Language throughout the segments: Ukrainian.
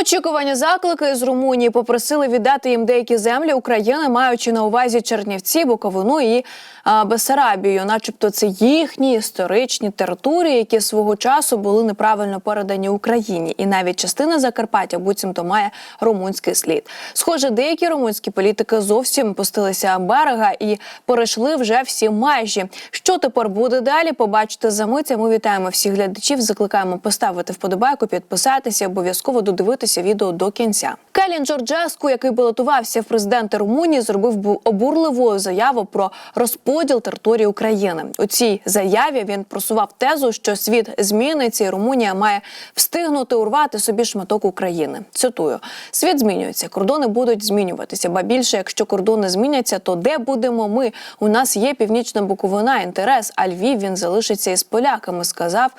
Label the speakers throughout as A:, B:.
A: Неочікувані заклики з Румунії попросили віддати їм деякі землі України, маючи на увазі Чернівці, Буковину і а, Бесарабію, начебто це їхні історичні території, які свого часу були неправильно передані Україні, і навіть частина Закарпаття буцімто має румунський слід. Схоже, деякі румунські політики зовсім пустилися берега і перейшли вже всі межі. Що тепер буде далі? Побачите за мить. А Ми вітаємо всіх глядачів. Закликаємо поставити вподобайку, підписатися, обов'язково додивитися відео до кінця. Келін Джорджеску, який балотувався в президенти Румунії, зробив бу- обурливу заяву про розподіл території України. У цій заяві він просував тезу, що світ зміниться, і Румунія має встигнути урвати собі шматок України. Цитую: світ змінюється, кордони будуть змінюватися. Ба більше, якщо кордони зміняться, то де будемо ми? У нас є північна Буковина, інтерес. А Львів він залишиться із поляками. Сказав.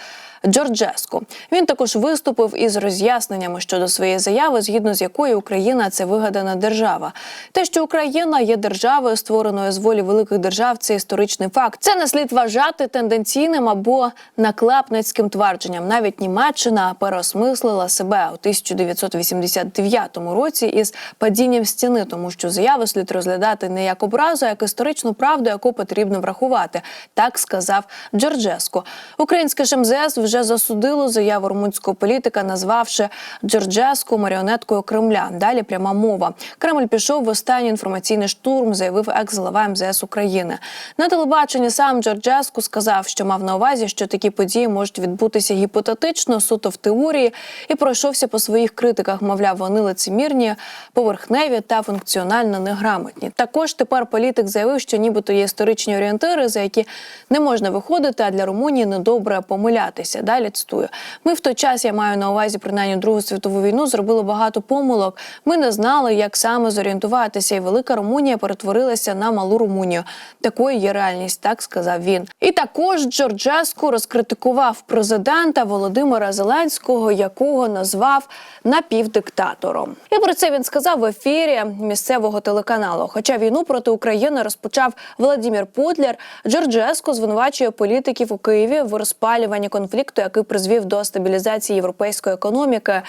A: Джорджеско він також виступив із роз'ясненнями щодо своєї заяви, згідно з якою Україна це вигадана держава. Те, що Україна є державою, створеною з волі великих держав, це історичний факт. Це не слід вважати тенденційним або наклепницьким твердженням. Навіть Німеччина переосмислила себе у 1989 році із падінням стіни, тому що заяву слід розглядати не як образу, а як історичну правду, яку потрібно врахувати. Так сказав Джорджеско. Українське ж МЗС вже засудило заяву румунського політика, назвавши Джорджеску маріонеткою Кремля. Далі пряма мова. Кремль пішов в останній інформаційний штурм, заявив екс-глава МЗС України. На телебаченні сам Джорджеску сказав, що мав на увазі, що такі події можуть відбутися гіпотетично, суто в теорії, і пройшовся по своїх критиках. Мовляв, вони лицемірні, поверхневі та функціонально неграмотні. Також тепер політик заявив, що нібито є історичні орієнтири, за які не можна виходити, а для Румунії недобре помилятися. Далі цитую: ми в той час, я маю на увазі принаймні Другу світову війну, зробили багато помилок. Ми не знали, як саме зорієнтуватися, і велика Румунія перетворилася на малу Румунію. Такою є реальність, так сказав він. І також Джорджеску розкритикував президента Володимира Зеленського, якого назвав напівдиктатором. І про це він сказав в ефірі місцевого телеканалу. Хоча війну проти України розпочав Владимир Путлер, Джорджеско звинувачує політиків у Києві в розпалюванні конфлікту, який призвів до стабілізації європейської економіки.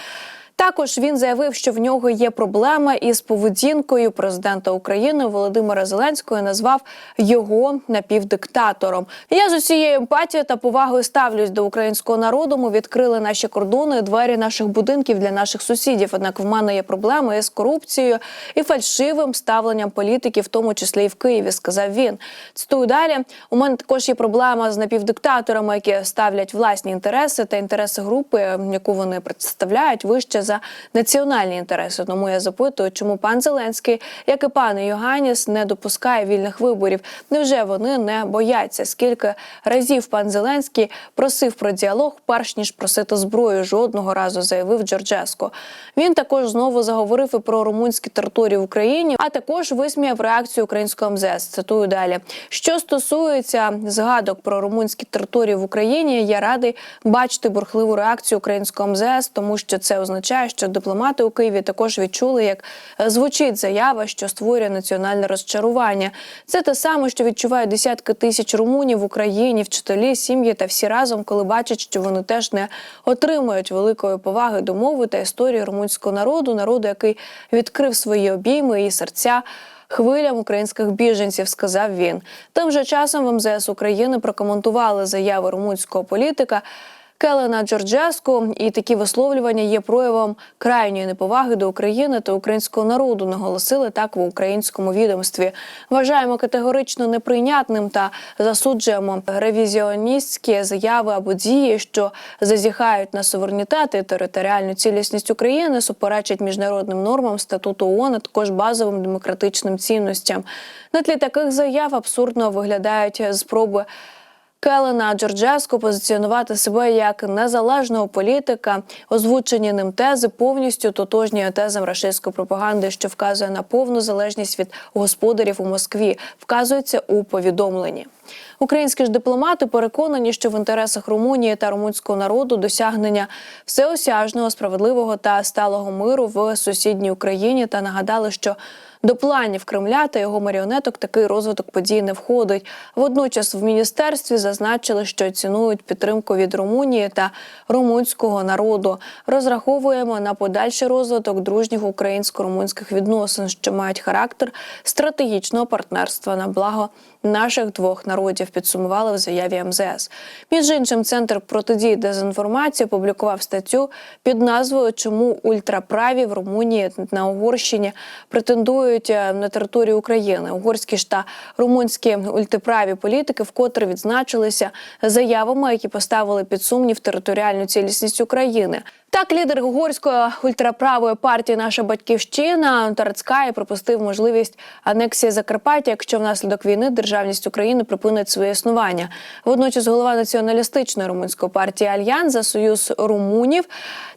A: Також він заявив, що в нього є проблема із поведінкою президента України Володимира Зеленського. Назвав його напівдиктатором. Я з усією емпатією та повагою ставлюсь до українського народу. Ми відкрили наші кордони, двері наших будинків для наших сусідів. Однак в мене є проблеми із корупцією і фальшивим ставленням політиків, в тому числі і в Києві. Сказав він. Цитую далі. У мене також є проблема з напівдиктаторами, які ставлять власні інтереси та інтереси групи, яку вони представляють, вище за національні інтереси. Тому я запитую, чому пан Зеленський, як і пан Йоганіс, не допускає вільних виборів. Невже вони не бояться? Скільки разів пан Зеленський просив про діалог, перш ніж просити зброю? Жодного разу заявив Джорджеско. Він також знову заговорив і про румунські території в Україні, а також висміяв реакцію українського МЗС. Цитую далі. Що стосується згадок про румунські території в Україні, я радий бачити бурхливу реакцію українського МЗС, тому що це означає, що дипломати у Києві також відчули, як е, звучить заява, що створює національне розчарування. Це те саме, що відчувають десятки тисяч румунів в Україні, вчителі, сім'ї та всі разом, коли бачать, що вони теж не отримують великої поваги до мови та історії румунського народу, народу, який відкрив свої обійми і серця. Хвилям українських біженців сказав він. Тим же часом в МЗС України прокоментували заяви румунського політика. Келена Джорджеску і такі висловлювання є проявом крайньої неповаги до України та українського народу. Наголосили так в українському відомстві. Вважаємо категорично неприйнятним та засуджуємо ревізіоністські заяви або дії, що зазіхають на суверенітет і територіальну цілісність України, суперечать міжнародним нормам статуту ООН, а також базовим демократичним цінностям. На тлі таких заяв абсурдно виглядають спроби. Келена Джорджеско позиціонувати себе як незалежного політика, озвучені ним тези повністю тотожні тезам рашистської пропаганди, що вказує на повну залежність від господарів у Москві, вказується у повідомленні. Українські ж дипломати переконані, що в інтересах Румунії та румунського народу досягнення всеосяжного, справедливого та сталого миру в сусідній Україні та нагадали, що до планів Кремля та його маріонеток такий розвиток подій не входить. Водночас в міністерстві зазначили, що цінують підтримку від Румунії та румунського народу. Розраховуємо на подальший розвиток дружніх українсько-румунських відносин, що мають характер стратегічного партнерства на благо наших двох народів. Підсумували в заяві МЗС. Між іншим, центр протидії дезінформації опублікував статтю під назвою Чому ультраправі в Румунії на Угорщині претендують е, на територію України. Угорські ж та румунські ультраправі політики вкотре відзначилися заявами, які поставили під сумнів територіальну цілісність України. Так, лідер угорської ультраправої партії Наша батьківщина Тарацькає пропустив можливість анексії Закарпаття, якщо внаслідок війни державність України припинить своє існування. Водночас голова націоналістичної румунської партії Альянс за союз румунів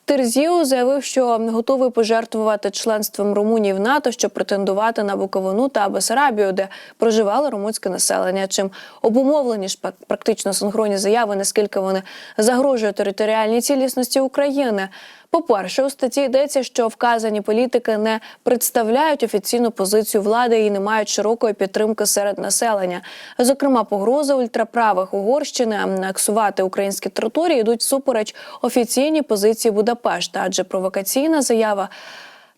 A: Терзіу заявив, що готовий пожертвувати членством Румунії в НАТО, щоб претендувати на Буковину та Бесарабію, де проживало румунське населення. Чим обумовлені ж практично синхронні заяви, наскільки вони загрожують територіальній цілісності України. По-перше, у статті йдеться, що вказані політики не представляють офіційну позицію влади і не мають широкої підтримки серед населення. Зокрема, погрози ультраправих Угорщини анексувати українські території йдуть супереч офіційній позиції Будапешта, адже провокаційна заява.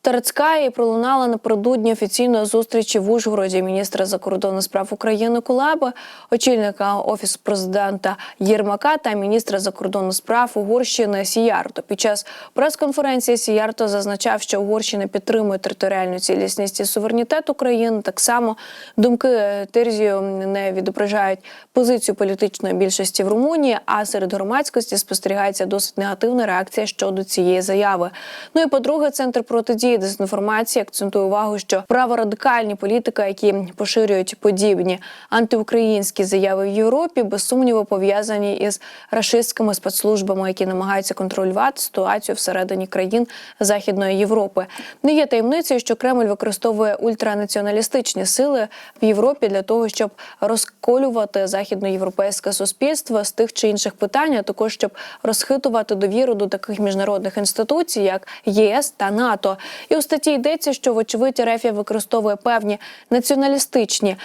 A: Тарацькаї пролунала напередодні офіційної зустрічі в Ужгороді міністра закордонних справ України Кулеби, очільника офісу президента Єрмака та міністра закордонних справ Угорщини Сіярто. Під час прес-конференції Сіярто зазначав, що Угорщина підтримує територіальну цілісність і суверенітет України. Так само думки Терзію не відображають позицію політичної більшості в Румунії. А серед громадськості спостерігається досить негативна реакція щодо цієї заяви. Ну і по-друге, центр протидії дезінформації акцентує увагу, що праворадикальні політики, які поширюють подібні антиукраїнські заяви в Європі, без сумніву пов'язані із рашистськими спецслужбами, які намагаються контролювати ситуацію всередині країн Західної Європи. Не є таємницею, що Кремль використовує ультранаціоналістичні сили в Європі для того, щоб розколювати західноєвропейське суспільство з тих чи інших питань, а також щоб розхитувати довіру до таких міжнародних інституцій, як ЄС та НАТО. І у статті йдеться, що вочевидь РФ використовує певні націоналістичні.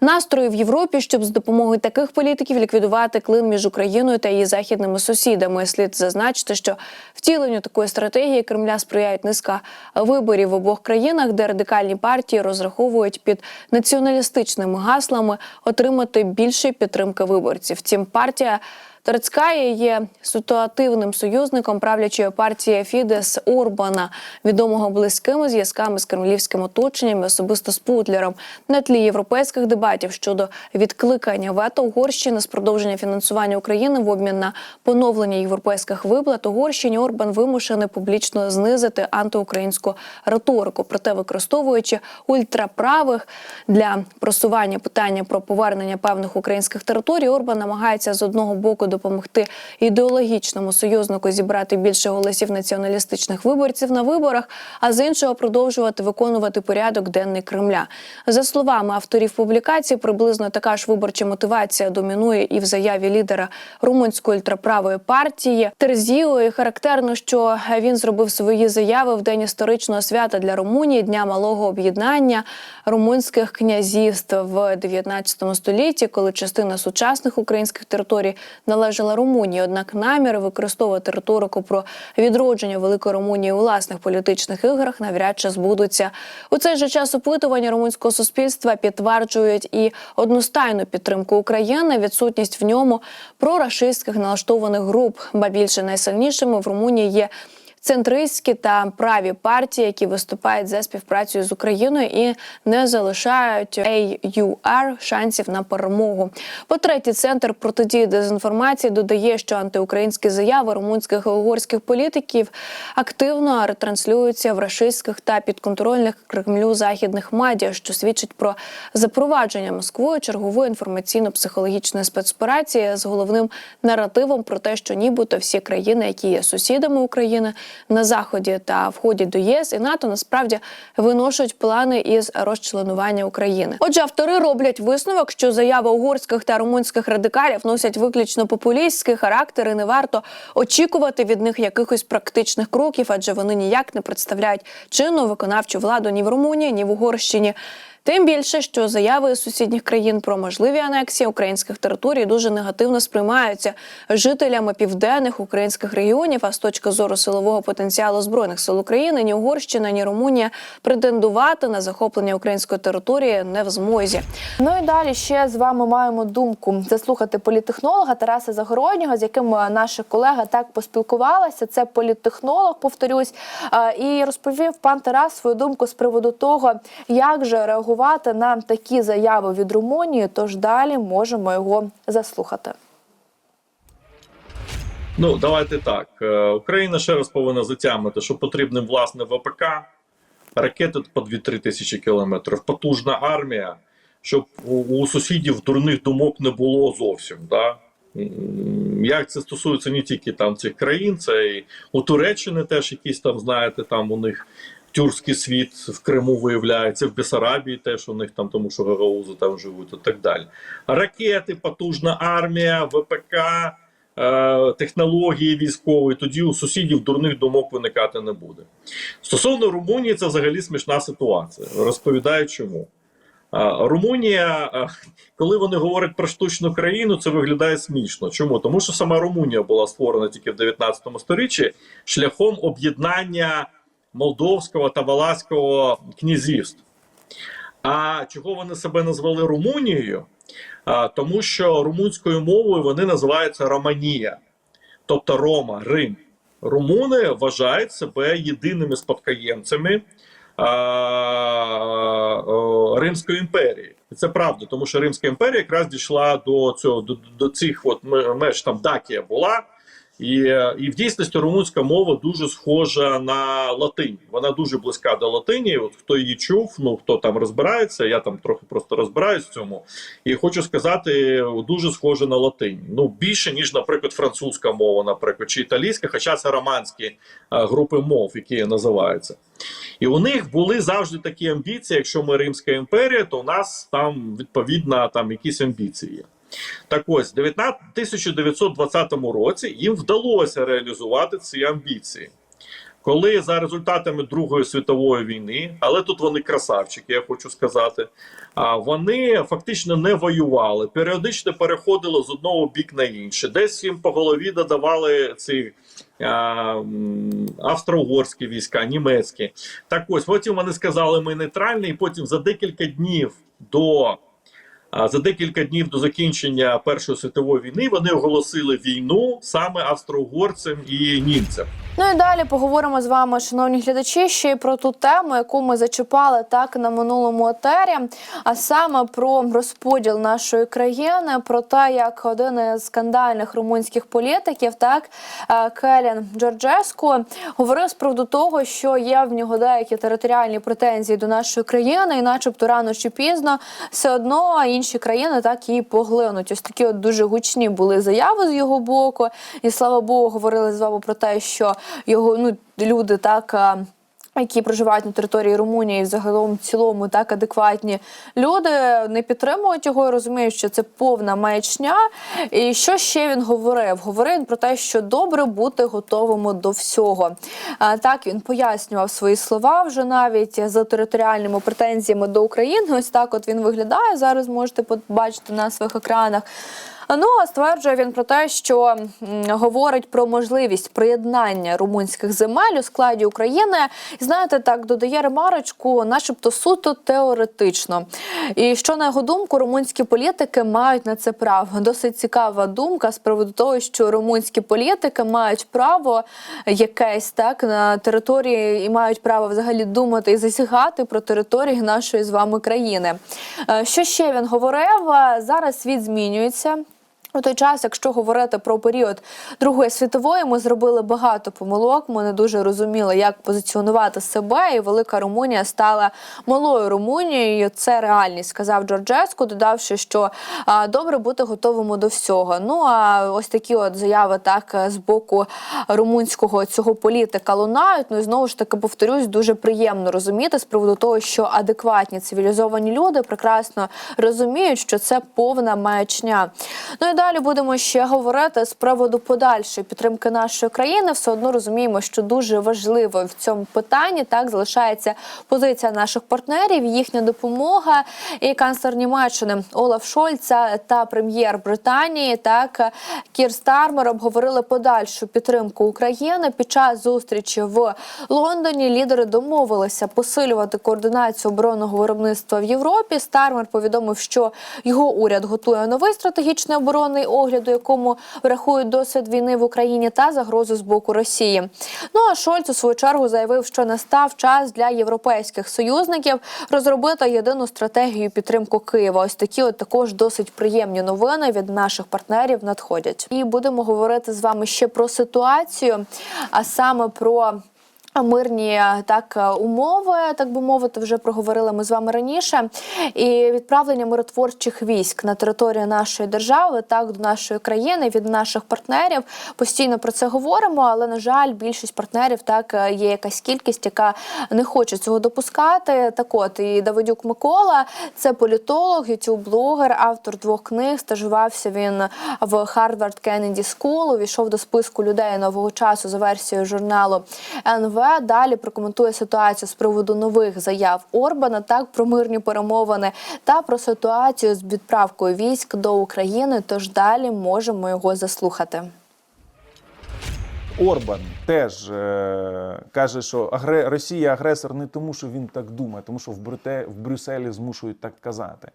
A: Настрої в Європі, щоб з допомогою таких політиків ліквідувати клин між Україною та її західними сусідами. Слід зазначити, що втіленню такої стратегії Кремля сприяють низка виборів в обох країнах, де радикальні партії розраховують під націоналістичними гаслами отримати більше підтримки виборців. Втім, партія Торецькає є ситуативним союзником правлячої партії Фідес Орбана, відомого близькими зв'язками з кремлівським оточенням, і особисто з Путлером, на тлі європейських дебатів щодо відкликання вето Угорщини з продовження фінансування України в обмін на поновлення європейських виплат. Угорщині Орбан вимушений публічно знизити антиукраїнську риторику, проте використовуючи ультраправих для просування питання про повернення певних українських територій, Орбан намагається з одного боку допомогти ідеологічному союзнику зібрати більше голосів націоналістичних виборців на виборах, а з іншого продовжувати виконувати порядок денний Кремля. За словами авторів публікації, приблизно така ж виборча мотивація домінує і в заяві лідера румунської ультраправої партії Терзіо. І характерно, що він зробив свої заяви в день історичного свята для Румунії дня малого об'єднання румунських князівств в 19 столітті, коли частина сучасних українських територій належала Румунії. Однак наміри використовувати риторику про відродження Великої Румунії у власних політичних іграх навряд чи збудуться. У цей же час опитування румунського суспільства підтверджують і одностайну підтримку України, відсутність в ньому прорашистських налаштованих груп. Ба більше найсильнішими в Румунії є. Центристські та праві партії, які виступають за співпрацею з Україною і не залишають AUR шансів на перемогу. По-третє, центр протидії дезінформації додає, що антиукраїнські заяви румунських і угорських політиків активно ретранслюються в рашистських та підконтрольних Кремлю західних медіа, що свідчить про запровадження Москвою чергової інформаційно-психологічної спецоперації з головним наративом про те, що нібито всі країни, які є сусідами України на заході та входять до ЄС і НАТО, насправді виношують плани із розчленування України. Отже, автори роблять висновок, що заяви угорських та румунських радикалів носять виключно популістський характер, і не варто очікувати від них якихось практичних кроків, адже вони ніяк не представляють чинну виконавчу владу ні в Румунії, ні в Угорщині. Тим більше, що заяви сусідніх країн про можливі анексії українських територій дуже негативно сприймаються жителями південних українських регіонів. А з точки зору силового потенціалу збройних сил України ні Угорщина, ні Румунія претендувати на захоплення української території не в змозі.
B: Ну і далі ще з вами маємо думку заслухати політтехнолога Тараса Загороднього, з яким е, наша колега так поспілкувалася. Це політтехнолог, повторюсь, Е, і розповів пан Тарас свою думку з приводу того, як же реагувати на такі заяви від Румунії. Тож далі можемо його заслухати.
C: Ну, давайте так. Е, Україна ще раз повинна затямити, що потрібен власне ВПК, ракети по 2-3 тисячі кілометрів, потужна армія, щоб у сусідів дурних думок не було зовсім. Да? Як це стосується не тільки там цих країн, це і у Туреччини теж якісь там, знаєте, там у них тюркський світ в Криму виявляється, в Бесарабії теж у них там, тому що гагаузи там живуть і так далі. Ракети, потужна армія, ВПК е, технології військової, тоді у сусідів дурних думок виникати не буде. Стосовно Румунії, це взагалі смішна ситуація. Розповідаю чому. Е, Румунія, е, коли вони говорять про штучну країну, це виглядає смішно. Чому? Тому що сама Румунія була створена тільки в 19 сторіччі шляхом об'єднання Молдовського та Валаського князівств. А чого вони себе назвали Румунією? Тому що румунською мовою вони називаються Романія, тобто Рома, Рим. Румуни вважають себе єдиними спадкоємцями Римської імперії. І це правда, тому що Римська імперія якраз дійшла до цього до, до цих от меж там Дакія була. І, і в дійсності румунська мова дуже схожа на латинь. Вона дуже близька до латині. От хто її чув, ну хто там розбирається, я там трохи просто розбираюсь в цьому. І хочу сказати, дуже схоже на латинь. Ну більше ніж, наприклад, французька мова, наприклад, чи італійська, хоча це романські е, групи мов, які називаються. І у них були завжди такі амбіції. Якщо ми Римська імперія, то у нас там відповідно там якісь амбіції є. Так ось, в 19 1920 році їм вдалося реалізувати ці амбіції. Коли за результатами Другої світової війни, але тут вони красавчики, я хочу сказати, вони фактично не воювали, періодично переходили з одного бік на інший. Десь їм по голові додавали ці австро-угорські війська, німецькі. Так ось потім вони сказали, ми нейтральні, і потім за декілька днів до за декілька днів до закінчення Першої світової війни вони оголосили війну саме австро-угорцям і німцям.
B: Ну і далі поговоримо з вами, шановні глядачі, ще й про ту тему, яку ми зачіпали так на минулому етері, а саме про розподіл нашої країни, про те, як один із скандальних румунських політиків, так е, Келін Джорджеску, говорив з приводу того, що є в нього деякі територіальні претензії до нашої країни, і, начебто, рано чи пізно все одно інші країни так її поглинуть. Ось такі от дуже гучні були заяви з його боку, і слава Богу, говорили з вами про те, що його ну люди так. Які проживають на території Румунії, загалом цілому так адекватні люди не підтримують його і розуміють, що це повна маячня. І що ще він говорив? Говорив він про те, що добре бути готовими до всього. Так він пояснював свої слова вже навіть за територіальними претензіями до України. Ось так от він виглядає. Зараз можете побачити на своїх екранах. Ну а стверджує він про те, що говорить про можливість приєднання румунських земель у складі України. І знаєте, так додає ремарочку, начебто суто теоретично. І що на його думку, румунські політики мають на це право. Досить цікава думка з приводу того, що румунські політики мають право якесь так на території і мають право взагалі думати і засягати про території нашої з вами країни. Е, Що ще він говорив? Е, Зараз світ змінюється. У той час, якщо говорити про період Другої світової, ми зробили багато помилок. Ми не дуже розуміли, як позиціонувати себе. І велика Румунія стала малою Румунією. Це реальність, сказав Джорджеску, додавши, що а, добре бути готовими до всього. Ну а ось такі от заяви так з боку румунського цього політика лунають. Ну і знову ж таки повторюсь, дуже приємно розуміти з приводу того, що адекватні цивілізовані люди прекрасно розуміють, що це повна маячня. Ну і далі будемо ще говорити з приводу подальшої підтримки нашої країни. Все одно розуміємо, що дуже важливо в цьому питанні так залишається позиція наших партнерів, їхня допомога. І канцлер Німеччини Олаф Шольца та прем'єр Британії так Кір Стармер обговорили подальшу підтримку України під час зустрічі в Лондоні. Лідери домовилися посилювати координацію оборонного виробництва в Європі. Стармер повідомив, що його уряд готує новий стратегічний оборонний огляд, у якому врахують досвід війни в Україні та загрозу з боку Росії. Ну а Шольц у свою чергу заявив, що настав час для європейських союзників розробити єдину стратегію підтримку Києва. Ось такі от також досить приємні новини від наших партнерів надходять. І будемо говорити з вами ще про ситуацію, а саме про. Мирні так умови, так би мовити, вже проговорили ми з вами раніше. І відправлення миротворчих військ на територію нашої держави, так до нашої країни від наших партнерів. Постійно про це говоримо, але на жаль, більшість партнерів так є якась кількість, яка не хоче цього допускати. Так от і Давидюк Микола, це політолог, ютуб-блогер, автор двох книг. Стажувався він в Harvard Kennedy School, увійшов до списку людей нового часу за версією журналу НВ. Далі прокоментує ситуацію з приводу нових заяв Орбана, так про мирні перемовини та про ситуацію з відправкою військ до України. Тож далі можемо його заслухати.
D: Орбан теж е, каже, що агре... Росія агресор не тому, що він так думає, тому що в, Брюте... в Брюсселі змушують так казати.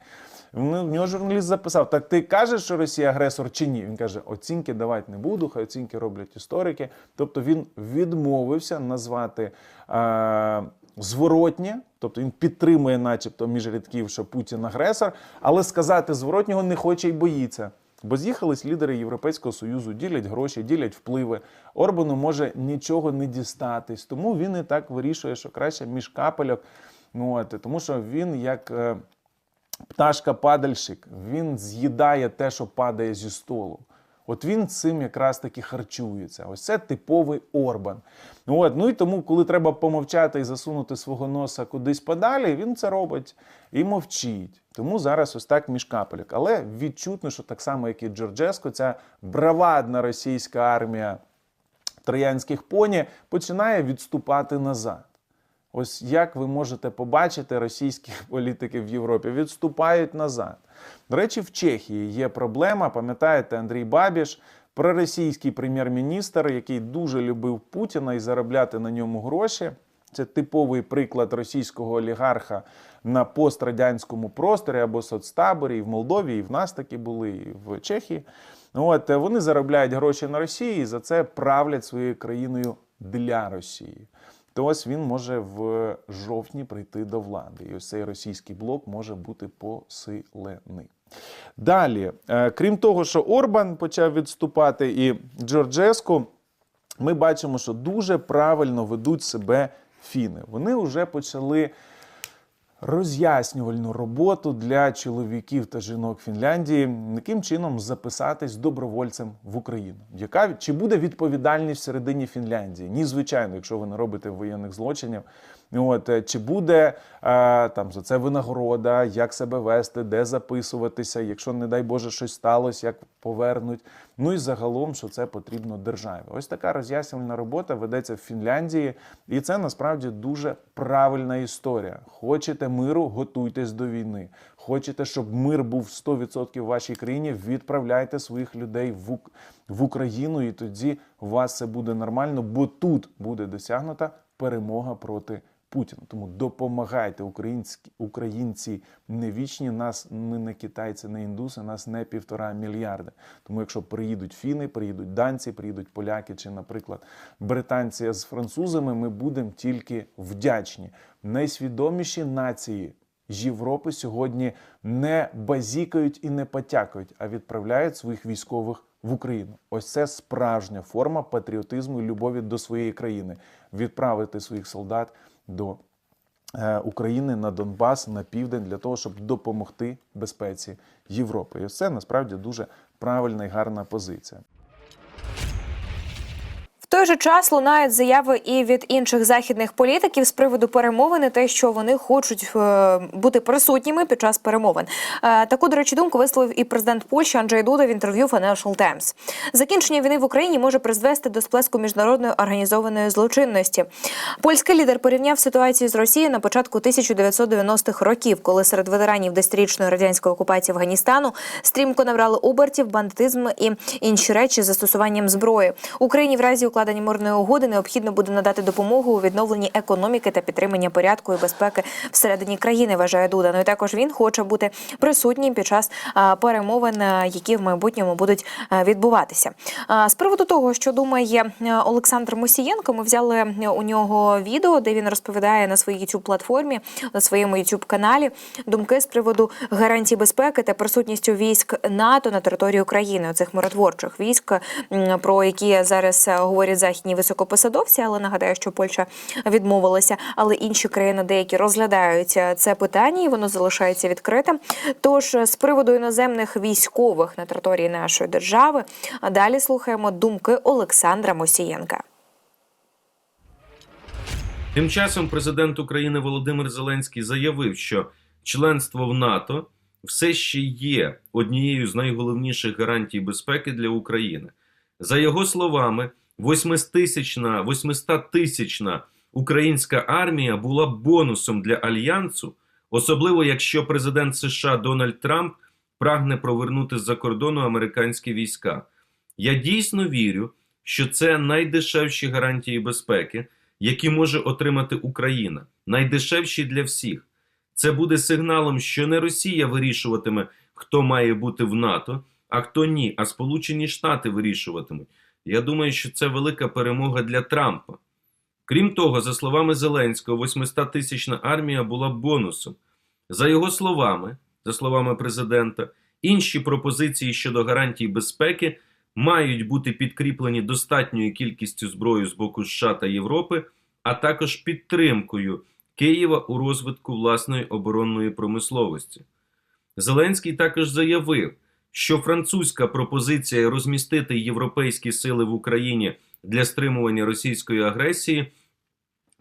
D: В нього журналіст записав: так ти кажеш, що Росія агресор чи ні? Він каже, оцінки давати не буду, хай оцінки роблять історики. Тобто він відмовився назвати е, зворотнє, тобто він підтримує, начебто, між рядків, що Путін агресор, але сказати зворотнього не хоче і боїться. Бо з'їхались лідери Європейського Союзу, ділять гроші, ділять впливи. Орбану може нічого не дістатись. Тому він і так вирішує, що краще між капельок. Ну, от, тому що він як е, пташка-падальщик, він з'їдає те, що падає зі столу. От він цим якраз таки харчується. Ось це типовий Орбан. От, ну і тому, коли треба помовчати і засунути свого носа кудись подалі, він це робить і мовчить. Тому зараз ось так між капелек. Але відчутно, що так само, як і Джорджеско, ця бравадна російська армія троянських поні починає відступати назад. Ось як ви можете побачити, російські політики в Європі відступають назад. До речі, в Чехії є проблема. Пам'ятаєте, Андрій Бабіш, проросійський прем'єр-міністр, який дуже любив Путіна і заробляти на ньому гроші. Це типовий приклад російського олігарха на пострадянському просторі або соцтаборі, і в Молдові, і в нас такі були, і в Чехії. От вони заробляють гроші на Росії і за це правлять своєю країною для Росії. То ось він може в жовтні прийти до влади. І ось цей російський блок може бути посилений. Далі, е, крім того, що Орбан почав відступати і Джорджеску, ми бачимо, що дуже правильно ведуть себе фіни. Вони вже почали роз'яснювальну роботу для чоловіків та жінок Фінляндії, яким чином записатись добровольцем в Україну. Яка чи буде відповідальність всередині Фінляндії? Ні, звичайно, якщо ви не робите воєнних злочинів. От е, чи буде е, там за це винагорода, як себе вести, де записуватися, якщо, не дай Боже, щось сталося, як повернуть. Ну і загалом, що це потрібно державі. Ось така роз'яснювальна робота ведеться в Фінляндії, і це насправді дуже правильна історія. Хочете миру, готуйтесь до війни. Хочете, щоб мир був 100% в вашій країні, відправляйте своїх людей в, Ук- в Україну, і тоді у вас все буде нормально, бо тут буде досягнута перемога проти Путіна. Тому допомагайте українські українці не вічні. Нас ми не китайці, не індуси, нас не півтора мільярди. Тому, якщо приїдуть фіни, приїдуть данці, приїдуть поляки чи, наприклад, британці з французами, ми будемо тільки вдячні. Найсвідоміші нації. Європи сьогодні не базікають і не потякають, а відправляють своїх військових в Україну. Ось це справжня форма патріотизму і любові до своєї країни. Відправити своїх солдат до е, України на Донбас, на південь для того, щоб допомогти безпеці Європи. І це насправді дуже правильна і гарна позиція.
E: Той же час лунають заяви і від інших західних політиків з приводу перемовини, те, що вони хочуть е, бути присутніми під час перемовин. Е, таку, до речі, думку висловив і президент Польщі Анджей Дуда в інтерв'ю Financial Times. Закінчення війни в Україні може призвести до сплеску міжнародної організованої злочинності. Польський лідер порівняв ситуацію з Росією на початку 1990-х років, коли серед ветеранів десятирічної радянської окупації Афганістану стрімко набрали обертів, бандитизм і інші речі з застосуванням зброї. Україні в разі укладення мирної угоди необхідно буде надати допомогу у відновленні економіки та підтримання порядку і безпеки всередині країни. Вважає Дуда. Ну і також він хоче бути присутнім під час перемовин, які в майбутньому будуть відбуватися. З приводу того, що думає Олександр Мосієнко, ми взяли у нього відео, де він розповідає на своїй youtube платформі на своєму youtube каналі думки з приводу гарантій безпеки та присутністю військ НАТО на території України, оцих миротворчих військ, про які зараз е, західні високопосадовці. Але нагадаю, що Польща відмовилася, але інші країни деякі розглядають е, це питання, і воно залишається відкритим. Тож з приводу іноземних військових на території нашої держави, далі слухаємо думки Олександра Мосієнка.
F: Тим часом президент України Володимир Зеленський заявив, що членство в НАТО все ще є однією з найголовніших гарантій безпеки для України. За його словами, 800-тисячна 800-тисячна українська армія була бонусом для альянсу, особливо якщо президент США Дональд Трамп прагне провернути з-за кордону американські війська. Я дійсно вірю, що це найдешевші гарантії безпеки, які може отримати Україна, найдешевші для всіх. Це буде сигналом, що не Росія вирішуватиме, хто має бути в НАТО, а хто ні, а Сполучені Штати вирішуватимуть. Я думаю, що це велика перемога для Трампа. Крім того, за словами Зеленського, 800-тисячна армія була бонусом. За його словами, за словами президента, інші пропозиції щодо гарантій безпеки мають бути підкріплені достатньою кількістю зброї з боку США та Європи, а також підтримкою Києва у розвитку власної оборонної промисловості. Зеленський також заявив, що французька пропозиція розмістити європейські сили в Україні для стримування російської агресії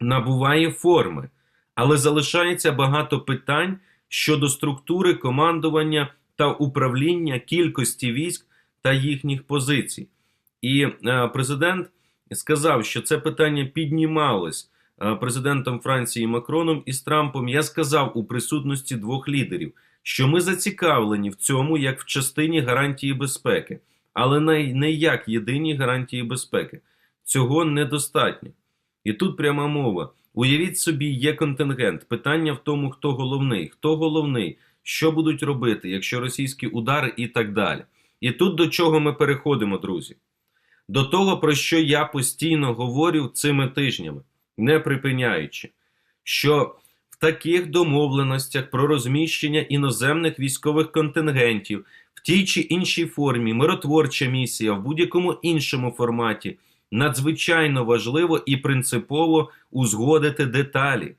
F: набуває форми, але залишається багато питань щодо структури командування та управління кількості військ та їхніх позицій. І е, президент сказав, що це питання піднімалось е, президентом Франції Макроном і з Трампом. Я сказав у присутності двох лідерів, що ми зацікавлені в цьому як в частині гарантії безпеки, але не, як єдині гарантії безпеки. Цього недостатньо. І тут пряма мова. Уявіть собі, є контингент. Питання в тому, хто головний, хто головний, що будуть робити, якщо російські удари і так далі. І тут до чого ми переходимо, друзі? До того, про що я постійно говорю цими тижнями, не припиняючи, що таких домовленостях про розміщення іноземних військових контингентів в тій чи іншій формі, миротворча місія в будь-якому іншому форматі, надзвичайно важливо і принципово узгодити деталі.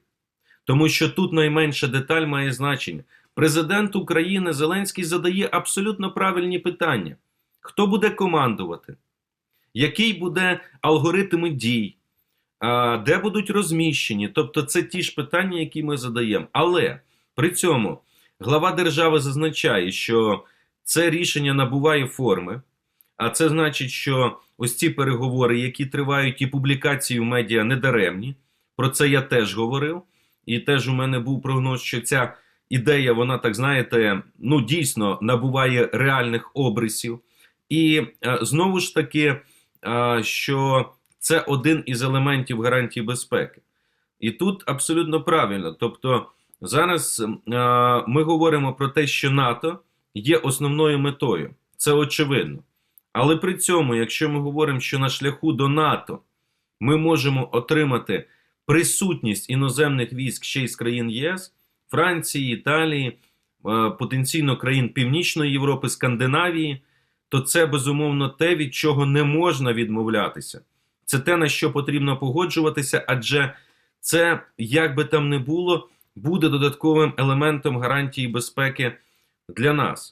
F: Тому що тут найменша деталь має значення. Президент України Зеленський задає абсолютно правильні питання: хто буде командувати, який буде алгоритм дій, де будуть розміщені. Тобто, це ті ж питання, які ми задаємо. Але при цьому глава держави зазначає, що це рішення набуває форми, а це значить, що ось ці переговори, які тривають, і публікації в медіа недаремні. Про це я теж говорив. І теж у мене був прогноз, що ця ідея, вона так знаєте, ну дійсно набуває реальних обрисів. І е, знову ж таки, е, що це один із елементів гарантії безпеки. І тут абсолютно правильно. Тобто, зараз е, ми говоримо про те, що НАТО є основною метою. Це очевидно. Але при цьому, якщо ми говоримо, що на шляху до НАТО ми можемо отримати присутність іноземних військ ще й з країн ЄС, Франції, Італії, е, потенційно країн Північної Європи, Скандинавії, то це безумовно те, від чого не можна відмовлятися. Це те, на що потрібно погоджуватися, адже це, як би там не було, буде додатковим елементом гарантії безпеки для нас.